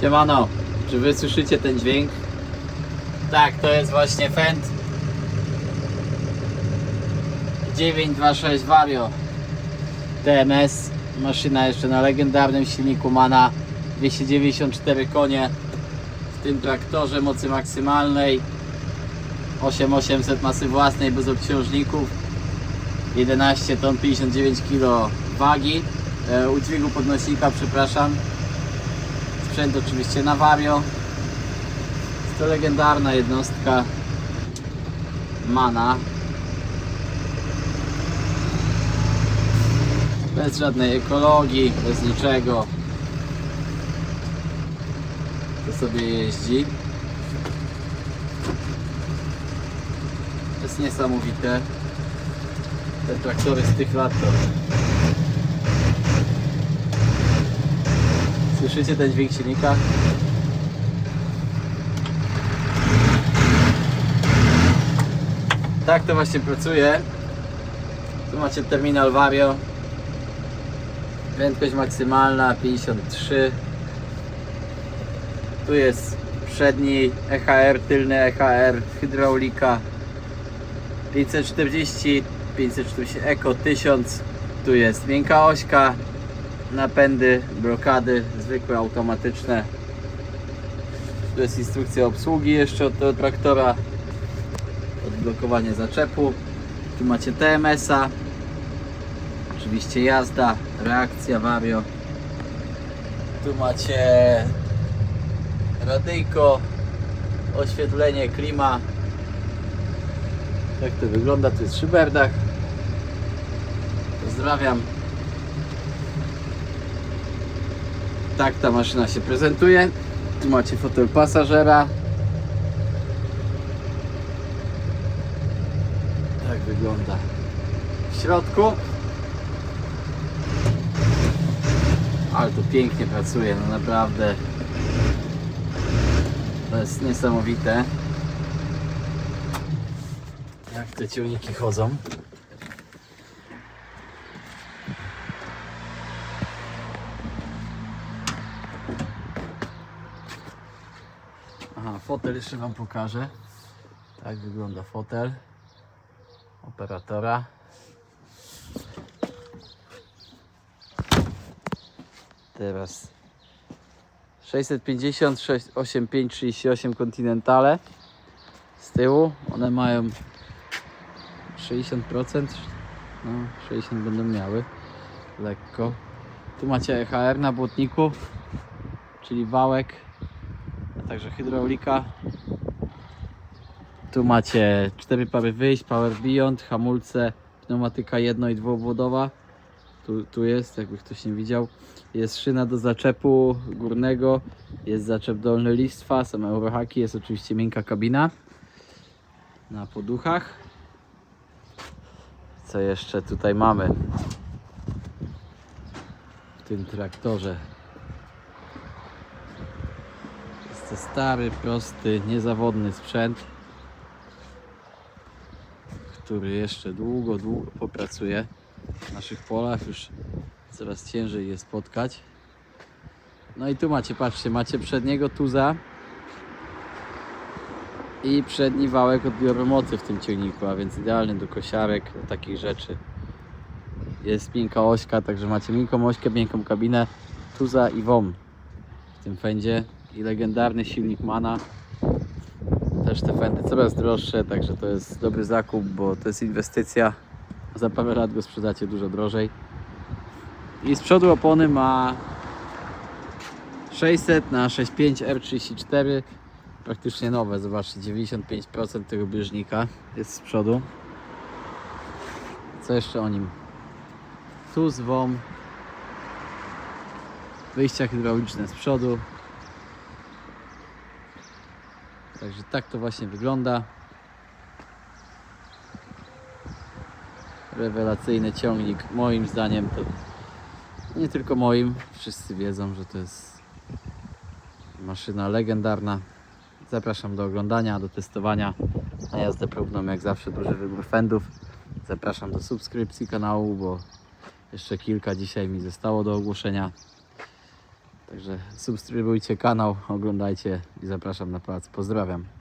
Siemano, czy wy słyszycie ten dźwięk? Tak, to jest właśnie Fendt 926 Vario. TMS. Maszyna jeszcze na legendarnym silniku Mana. 294 konie w tym traktorze mocy maksymalnej. 8800 masy własnej bez obciążników. 11 ton 59 kg wagi. E, udźwigu podnośnika przepraszam sprzęt oczywiście na Vario. Jest to legendarna jednostka Mana. Bez żadnej ekologii, bez niczego. To sobie jeździ. To jest niesamowite. Te traktory z tych lat to Słyszycie ten dźwięk silnika? Tak to właśnie pracuje. Tu macie terminal Vario. Prędkość maksymalna 53. Tu jest przedni EHR, tylny EHR, hydraulika 540, 540 Eco 1000. Tu jest miękka ośka, napędy, blokady, zwykłe automatyczne. Tu jest instrukcja obsługi jeszcze od tego traktora. Odblokowanie zaczepu. Tu macie TMS-a. Oczywiście jazda, reakcja Vario. Tu macie radyjko, oświetlenie, klima. Tak to wygląda. Tu jest szyberdach. Pozdrawiam. Tak ta maszyna się prezentuje. Tu macie fotel pasażera. Tak wygląda w środku. Ale to pięknie pracuje, no naprawdę. To jest niesamowite. Jak te ciągniki chodzą. Aha, fotel jeszcze Wam pokażę. Tak wygląda fotel operatora. Teraz 650, 685, 38 Continentale z tyłu. One mają 60%, no 60 będą miały lekko. Tu macie EHR na błotniku, czyli wałek także hydraulika. Tu macie cztery pary wyjść, Power Beyond, hamulce, pneumatyka jedno i dwuobwodowa. Tu, tu jest, jakby ktoś nie widział. Jest szyna do zaczepu górnego, jest zaczep dolny listwa, są eurohaki, jest oczywiście miękka kabina na poduchach. Co jeszcze tutaj mamy w tym traktorze? To stary, prosty, niezawodny sprzęt, który jeszcze długo, długo popracuje w naszych polach. Już coraz ciężej je spotkać. No i tu macie, patrzcie, macie przedniego tuza i przedni wałek odbioru mocy w tym ciągniku, a więc idealny do kosiarek, do takich rzeczy. Jest miękka ośka, także macie miękką ośkę, miękką kabinę, tuza i WOM w tym fendzie i legendarny silnik Mana. Też te fendy coraz droższe, także to jest dobry zakup, bo to jest inwestycja. Za parę lat go sprzedacie dużo drożej. I z przodu opony ma 600 na 65 R34 praktycznie nowe, zobaczcie 95% tego bieżnika jest z przodu co jeszcze o nim tu z WOM wyjścia hydrauliczne z przodu Także tak to właśnie wygląda. Rewelacyjny ciągnik. Moim zdaniem to nie tylko moim. Wszyscy wiedzą, że to jest maszyna legendarna. Zapraszam do oglądania, do testowania. Na jazdę próbną jak zawsze duży wybór fendów. Zapraszam do subskrypcji kanału, bo jeszcze kilka dzisiaj mi zostało do ogłoszenia. Także subskrybujcie kanał, oglądajcie i zapraszam na plac. Pozdrawiam.